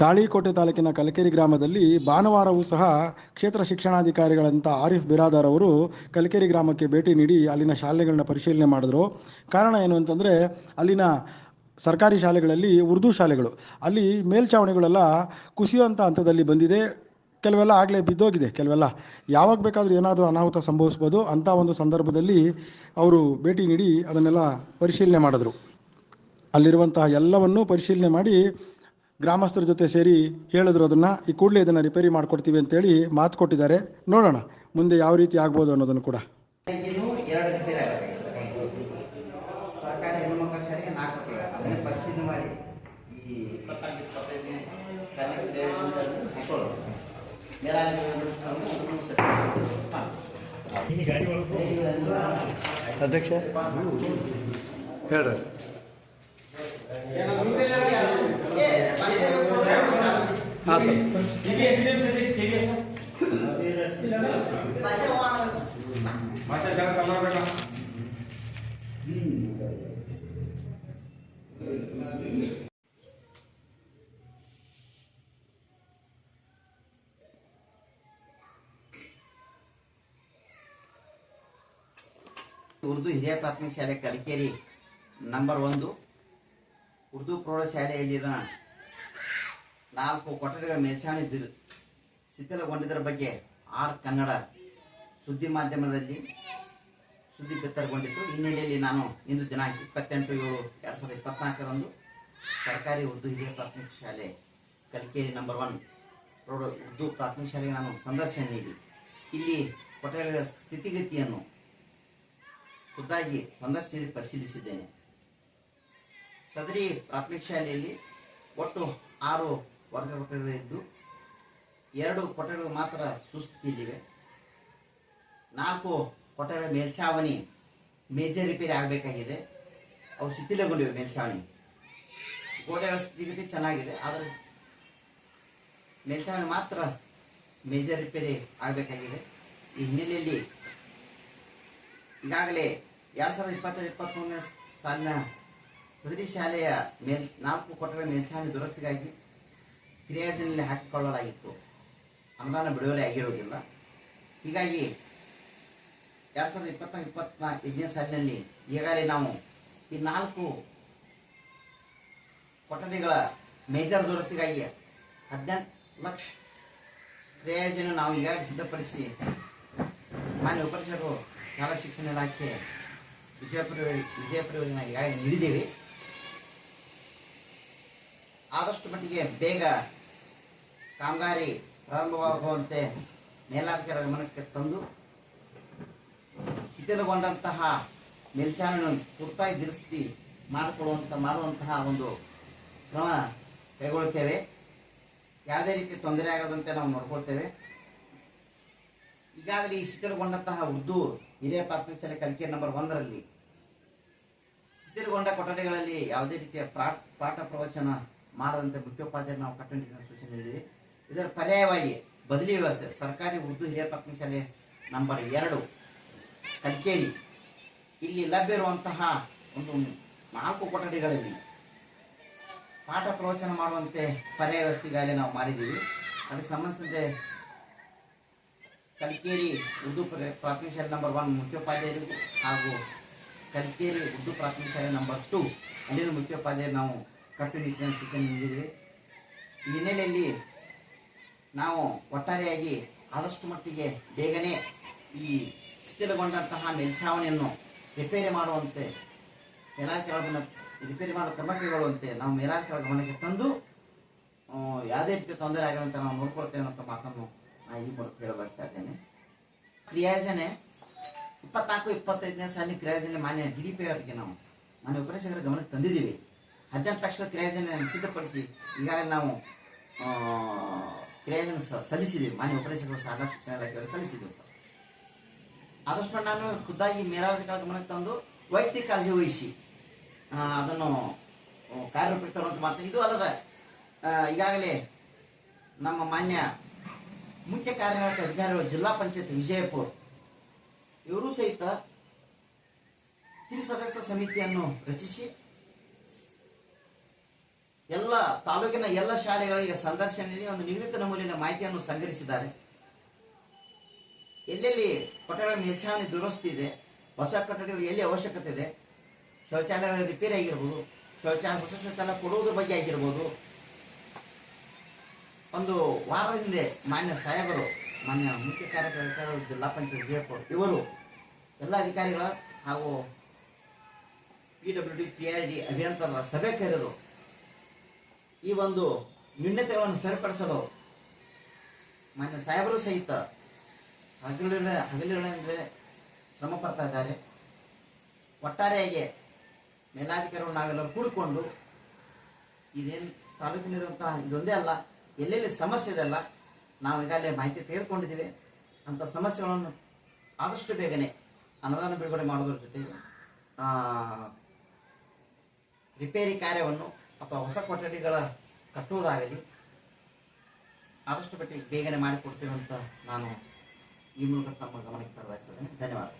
ತಾಳಿಕೋಟೆ ತಾಲೂಕಿನ ಕಲಕೇರಿ ಗ್ರಾಮದಲ್ಲಿ ಭಾನುವಾರವೂ ಸಹ ಕ್ಷೇತ್ರ ಶಿಕ್ಷಣಾಧಿಕಾರಿಗಳಂತ ಆರಿಫ್ ಬಿರಾದಾರ್ ಅವರು ಕಲಕೇರಿ ಗ್ರಾಮಕ್ಕೆ ಭೇಟಿ ನೀಡಿ ಅಲ್ಲಿನ ಶಾಲೆಗಳನ್ನ ಪರಿಶೀಲನೆ ಮಾಡಿದ್ರು. ಕಾರಣ ಏನು ಅಂತಂದರೆ ಅಲ್ಲಿನ ಸರ್ಕಾರಿ ಶಾಲೆಗಳಲ್ಲಿ ಉರ್ದು ಶಾಲೆಗಳು, ಅಲ್ಲಿ ಮೇಲ್ಛಾವಣಿಗಳೆಲ್ಲ ಕುಸಿಯುವಂಥ ಹಂತದಲ್ಲಿ ಬಂದಿದೆ. ಕೆಲವೆಲ್ಲ ಆಗಲೇ ಬಿದ್ದೋಗಿದೆ. ಕೆಲವೆಲ್ಲ ಯಾವಾಗ ಬೇಕಾದರೂ ಏನಾದರೂ ಅನಾಹುತ ಸಂಭವಿಸ್ಬೋದು ಅಂಥ ಒಂದು ಸಂದರ್ಭದಲ್ಲಿ ಅವರು ಭೇಟಿ ನೀಡಿ ಅದನ್ನೆಲ್ಲ ಪರಿಶೀಲನೆ ಮಾಡಿದ್ರು. ಅಲ್ಲಿರುವಂತಹ ಎಲ್ಲವನ್ನೂ ಪರಿಶೀಲನೆ ಮಾಡಿ ಗ್ರಾಮಸ್ಥರ ಜೊತೆ ಸೇರಿ ಹೇಳಿದ್ರು ಅದನ್ನು ಈ ಕೂಡಲೇ ಇದನ್ನು ರಿಪೇರಿ ಮಾಡಿಕೊಡ್ತೀವಿ ಅಂತೇಳಿ ಮಾತು ಕೊಟ್ಟಿದ್ದಾರೆ. ನೋಡೋಣ ಮುಂದೆ ಯಾವ ರೀತಿ ಆಗ್ಬೋದು ಅನ್ನೋದನ್ನು ಕೂಡ. ಅಧ್ಯಕ್ಷ ಎರಡು ರಿಪೇರಿ ಆಗಬೇಕಾಗಿದೆ ಸರ್ಕಾರಿ ಹೆಣ್ಣುಮಕ್ಕಳ ಶಾಲೆಗೆ ನಾಲ್ಕು ರೂಪಾಯಿ ಅದನ್ನೇ ಪರಿಶೀಲನೆ ಮಾಡಿ ಈ ಇಪ್ಪತ್ತಾರು ಇಪ್ಪತ್ತೈದನೇ ಸಾಲಿನ ಹಾಕೊಳ್ಳೋದು ಅಧ್ಯಕ್ಷ ಹೇಳ್ರಿ ಹಾಂ ಉರ್ದು ಹಿರಿಯ ಪ್ರಾಥಮಿಕ ಶಾಲೆ ಕಲಿಕೇರಿ ನಂಬರ್ ಒಂದು ಉರ್ದು ಪ್ರೌಢಶಾಲೆಯಲ್ಲಿನ ನಾಲ್ಕು ಕೊಠಡಿಗಳ ಮೇಲ್ಛಾವಣಿ ದಿರ್- ಶಿಥಿಲಗೊಂಡಿದ್ದರ ಬಗ್ಗೆ ಆರ್ ಕನ್ನಡ ಸುದ್ದಿ ಮಾಧ್ಯಮದಲ್ಲಿ ಸುದ್ದಿ ಬಿತ್ತರಗೊಂಡಿತ್ತು. ಹಿನ್ನೆಲೆಯಲ್ಲಿ ನಾನು ಇಂದು ದಿನಾಂಕ ಇಪ್ಪತ್ತೆಂಟು ಏಳು ಎರಡು ಸಾವಿರದ ಇಪ್ಪತ್ನಾಲ್ಕರಂದು ಸರ್ಕಾರಿ ಉರ್ದು ಹಿರಿಯ ಪ್ರಾಥಮಿಕ ಶಾಲೆ ಕಲಿಕೇರಿ ನಂಬರ್ ಒನ್ ಪ್ರೌಢ ಉರ್ದು ಪ್ರಾಥಮಿಕ ಶಾಲೆಗೆ ನಾನು ಸಂದರ್ಶನ ನೀಡಿ. ಇಲ್ಲಿ ಕೊಠಡಿಗಳ ಸ್ಥಿತಿಗತಿಯನ್ನು ಖುದ್ದಾಗಿ ಸಂದರ್ಶನ ಪರಿಶೀಲಿಸಿದ್ದೇನೆ. ಸದರಿ ಪ್ರಾಥಮಿಕ ಶಾಲೆಯಲ್ಲಿ ಒಟ್ಟು ಆರು ವರ್ಗ ಕೊಠಡಿಗಳಿದ್ದು ಎರಡು ಕೊಠಡಿಗಳು ಮಾತ್ರ ಸುಸ್ಥಿತಿಯಲ್ಲಿವೆ ನಾಲ್ಕು ಕೊಠಡಿ ಮೇಲ್ಛಾವಣಿ ಮೇಜರ್ ರಿಪೇರಿ ಆಗಬೇಕಾಗಿದೆ. ಅವು ಶಿಥಿಲಗೊಂಡಿವೆ ಮೇಲ್ಛಾವಣಿ. ಗೋಡೆಗಳ ಸ್ಥಿತಿಗತಿ ಚೆನ್ನಾಗಿದೆ, ಆದರೆ ಮೇಲ್ಛಾವಣಿ ಮಾತ್ರ ಮೇಜರ್ ರಿಪೇರಿ ಆಗಬೇಕಾಗಿದೆ. ಈ ಹಿನ್ನೆಲೆಯಲ್ಲಿ ಈಗಾಗಲೇ ಎರಡು ಸಾವಿರದ ಇಪ್ಪತ್ತೈದು ಇಪ್ಪತ್ತೊಂದನೇ ಸಾಲಿನ ಸದರಿ ಶಾಲೆಯ ಮೇಲ್ ನಾಲ್ಕು ಕೊಠಡಿಗಳ ಮೇಲ್ಛಾವಣಿ ದುರಸ್ತಿಗಾಗಿ ಕ್ರಿಯಾಜನಲ್ಲಿ ಹಾಕಿಕೊಳ್ಳಲಾಗಿತ್ತು. ಅನುದಾನ ಬಿಡುಗಡೆ ಆಗಿರುವುದಿಲ್ಲ ಹೀಗಾಗಿ ಎರಡು ಸಾವಿರದ ಇಪ್ಪತ್ತ ಇಪ್ಪತ್ನಾಲ್ಕು ಐದನೇ ಸಾಲಿನಲ್ಲಿ ಈಗಾಗಲೇ ನಾವು ಈ ನಾಲ್ಕು ಕೊಠಡಿಗಳ ಮೇಜರ್ ದುರಸ್ತಿಗಾಗಿ ಹದಿನೆಂಟು ಲಕ್ಷ ಕ್ರಿಯಾಯೋಜನೆ ನಾವು ಈಗಾಗಲೇ ಸಿದ್ಧಪಡಿಸಿ ಮಾನ್ಯ ಉಪರಿಷರು ಶಾಲಾ ಶಿಕ್ಷಣ ಇಲಾಖೆ ವಿಜಯಪುರ ವಿಜಯಪುರ ಯೋಜನೆ ಈಗಾಗಲೇ ನೀಡಿದ್ದೇವೆ. ಆದಷ್ಟು ಮಟ್ಟಿಗೆ ಬೇಗ ಕಾಮಗಾರಿ ಪ್ರಾರಂಭವಾಗುವಂತೆ ಮೇಲಾಧಿಕಾರಿ ಗಮನಕ್ಕೆ ತಂದು ಶಿಥಿಲಗೊಂಡಂತಹ ಮೇಲ್ಚಾವಣಿಯನ್ನು ತುರ್ತಾಗಿ ದುರಸ್ತಿ ಮಾಡಿಕೊಡುವಂತ ಮಾಡುವಂತಹ ಒಂದು ಕ್ರಮ ಕೈಗೊಳ್ಳುತ್ತೇವೆ. ಯಾವುದೇ ರೀತಿ ತೊಂದರೆ ಆಗದಂತೆ ನಾವು ನೋಡ್ಕೊಳ್ತೇವೆ. ಈಗಾಗಲೇ ಈ ಶಿಥಿಲಗೊಂಡಂತಹ ಉರ್ದು ಹಿರಿಯ ಪ್ರಾಥಮಿಕ ಕಲಿಕೆ ನಂಬರ್ ಒಂದರಲ್ಲಿ ಶಿಥಿಲಗೊಂಡ ಕೊಠಡಿಗಳಲ್ಲಿ ಯಾವುದೇ ರೀತಿಯ ಪಾಠ ಪ್ರವಚನ ಮಾಡದಂತೆ ಮುಖ್ಯೋಪಾಧ್ಯಾಯರು ನಾವು ಕಟ್ಟುನಿಟ್ಟಿನ ಸೂಚನೆ ನೀಡಿದೆ. ಇದರ ಪರ್ಯಾಯವಾಗಿ ಬದಲಿ ವ್ಯವಸ್ಥೆ, ಸರ್ಕಾರಿ ಉರ್ದು ಹಿರಿಯ ಪ್ರಾಥಮಿಕ ಶಾಲೆ ನಂಬರ್ ಎರಡು, ಕಲ್ಕೇರಿ. ಇಲ್ಲಿ ಲಭ್ಯ ಇರುವಂತಹ ಒಂದು ನಾಲ್ಕು ಕೊಠಡಿಗಳಲ್ಲಿ ಪಾಠ ಪ್ರವಚನ ಮಾಡುವಂತೆ ಪರ್ಯಾಯ ವ್ಯವಸ್ಥೆಗಾಗಲೇ ನಾವು ಮಾಡಿದ್ದೀವಿ. ಅದಕ್ಕೆ ಸಂಬಂಧಿಸಿದಂತೆ ಕಲ್ಕೇರಿ ಉರ್ದು ಪ್ರ- ಪ್ರಾಥಮಿಕ ಶಾಲೆ ನಂಬರ್ ಒನ್ ಮುಖ್ಯೋಪಾಧ್ಯಾಯರು ಹಾಗೂ ಕಲ್ಕೇರಿ ಉರ್ದು ಪ್ರಾಥಮಿಕ ಶಾಲೆ ನಂಬರ್ ಟು ಅಲ್ಲಿನ ಮುಖ್ಯೋಪಾಧ್ಯಾಯರು ನಾವು ಕಟ್ಟುನಿಟ್ಟಿನ ಸೂಚನೆ ನೀಡಿದ್ದೀವಿ. ಈ ಹಿನ್ನೆಲೆಯಲ್ಲಿ ನಾವು ಒಟ್ಟಾರೆಯಾಗಿ ಆದಷ್ಟು ಮಟ್ಟಿಗೆ ಬೇಗನೆ ಈ ಶಿಥಿಲಗೊಂಡಂತಹ ಮೇಲ್ಛಾವಣಿಯನ್ನು ರಿಪೇರಿ ಮಾಡುವಂತೆ ಮೇಲಾಧಿಕಾರಿಗಳ ರಿಪೇರಿ ಮಾಡುವ ಕ್ರಮ ಕೈಗೊಳ್ಳುವಂತೆ ನಾವು ಮೇಲಾಧಿಕಾರ ಗಮನಕ್ಕೆ ತಂದು ಯಾವುದೇ ರೀತಿಯ ತೊಂದರೆ ಆಗದಂತೆ ನಾವು ನೋಡ್ಕೊಳ್ತೇವೆ ಅನ್ನೋ ಮಾತನ್ನು ನಾನು ಈ ಮೂಲಕ ಹೇಳ ಬಯಸ್ತಾ ಇದ್ದೇನೆ. ಕ್ರಿಯಾಯೋಜನೆ, ಇಪ್ಪತ್ನಾಲ್ಕು, ಇಪ್ಪತ್ತೈದನೇ ಸಾಲಿನ ಕ್ರಿಯಾಯೋಜನೆ ಮಾನ್ಯ ಡಿ ಡಿ ಪಿ ಅವರಿಗೆ ನಾವು ಮಾನ್ಯ ಉಪನ್ಯಾಸಕರ ಗಮನಕ್ಕೆ ತಂದಿದ್ದೀವಿ. ಹದಿನೆಂಟು ಲಕ್ಷದ ಕ್ರಿಯಾಯೋಜನೆಯನ್ನು ಸಿದ್ಧಪಡಿಸಿ ಈಗಾಗಲೇ ನಾವು ಸ- ಸಲ್ಲಿಸಿದ್ದೀವಿ ಮಾನ್ಯ ಉಪರೇಶಕರು ಶಾಲಾ ಶಿಕ್ಷಣ ಇಲಾಖೆಯವರು ಸಲ್ಲಿಸಿದ್ದೀವಿ ಸರ್ ಆದಷ್ಟು ನಾನು ಖುದ್ದಾಗಿ ಮೇಲಾಧಿಕಾರಿ ಗಮನಕ್ಕೆ ತಂದು ವೈಯಕ್ತಿಕ ಕಾಳಜಿ ವಹಿಸಿ ಅದನ್ನು ಕಾರ್ಯರೂಪಕ್ಕೆ ತರುವಂತ ಮಾಡ್ತೀನಿ. ಇದು ಅಲ್ಲದ ಈಗಾಗಲೇ ನಮ್ಮ ಮಾನ್ಯ ಮುಖ್ಯ ಕಾರ್ಯನಿರ್ವಾಹಕ ಅಧಿಕಾರಿಗಳು ಜಿಲ್ಲಾ ಪಂಚಾಯತ್ ವಿಜಯಪುರ, ಇವರು ಸಹಿತ ಸದಸ್ಯ ಸಮಿತಿಯನ್ನು ರಚಿಸಿ ಎಲ್ಲ ತಾಲೂಕಿನ ಎಲ್ಲ ಶಾಲೆಗಳಿಗೆ ಸಂದರ್ಶನ ನೀಡಿ ಒಂದು ನಿಗದಿತ ನಮೂಲಿನ ಮಾಹಿತಿಯನ್ನು ಸಂಗ್ರಹಿಸಿದ್ದಾರೆ. ಎಲ್ಲೆಲ್ಲಿ ಕೊಠಡಿಗಳ ಮೇಲ್ಛಾವಣಿ ದುರಸ್ತಿ ಇದೆ, ಹೊಸ ಕಟ್ಟಡಗಳು ಎಲ್ಲಿ ಅವಶ್ಯಕತೆ ಇದೆ, ಶೌಚಾಲಯಗಳ ರಿಪೇರಿ ಆಗಿರ್ಬೋದು, ಶೌಚಾಲಯ ಹೊಸ ಶೌಚಾಲಯ ಕೊಡುವುದ್ರ ಬಗ್ಗೆ ಆಗಿರ್ಬೋದು. ಒಂದು ವಾರದ ಹಿಂದೆ ಮಾನ್ಯ ಸಾಹೇಬರು, ಮಾನ್ಯ ಮುಖ್ಯ ಕಾರ್ಯಕರ್ತರು ಜಿಲ್ಲಾ ಪಂಚಾಯತ್ ವಿಜಯಪುರ, ಇವರು ಎಲ್ಲ ಅಧಿಕಾರಿಗಳ ಹಾಗೂ P W D P R D ಅಭಿಯಂತರ ಸಭೆ ಕರೆದು ಈ ಒಂದು ನ್ಯೂನ್ಯತೆಗಳನ್ನು ಸರಿಪಡಿಸಲು ಮಾನ್ಯ ಸಾಹೇಬರು ಸಹಿತ ಹಗಲು ಹಗಲಿರುಳಂದ್ರೆ ಶ್ರಮ ಪಡ್ತಾ ಇದ್ದಾರೆ. ಒಟ್ಟಾರೆಯಾಗಿ ಮೇಲಾಧಿಕಾರಿಗಳು ನಾವೆಲ್ಲರೂ ಕೂಡಿಕೊಂಡು ಇದೇನು ತಾಲೂಕಿನಲ್ಲಿರುವಂತಹ ಇದೊಂದೇ ಅಲ್ಲ, ಎಲ್ಲೆಲ್ಲಿ ಸಮಸ್ಯೆ ಇದೆಲ್ಲ ನಾವು ಈಗಾಗಲೇ ಮಾಹಿತಿ ತೆಗೆದುಕೊಂಡಿದ್ದೀವಿ. ಅಂತ ಸಮಸ್ಯೆಗಳನ್ನು ಆದಷ್ಟು ಬೇಗನೆ ಅನುದಾನ ಬಿಡುಗಡೆ ಮಾಡೋದ್ರ ಜೊತೆಗೆ ರಿಪೇರಿ ಕಾರ್ಯವನ್ನು ಅಥವಾ ಹೊಸ ಕೊಠಡಿಗಳ ಕಟ್ಟುವುದಾಗಲಿ ಆದಷ್ಟು ಬೇಗನೆ ಮಾಡಿಕೊಡ್ತೇವೆ ಅಂತ ನಾನು ಈ ಮೂಲಕ ತಮ್ಮ ಗಮನಕ್ಕೆ ತರಬಯಸ್ತೇನೆ ಧನ್ಯವಾದ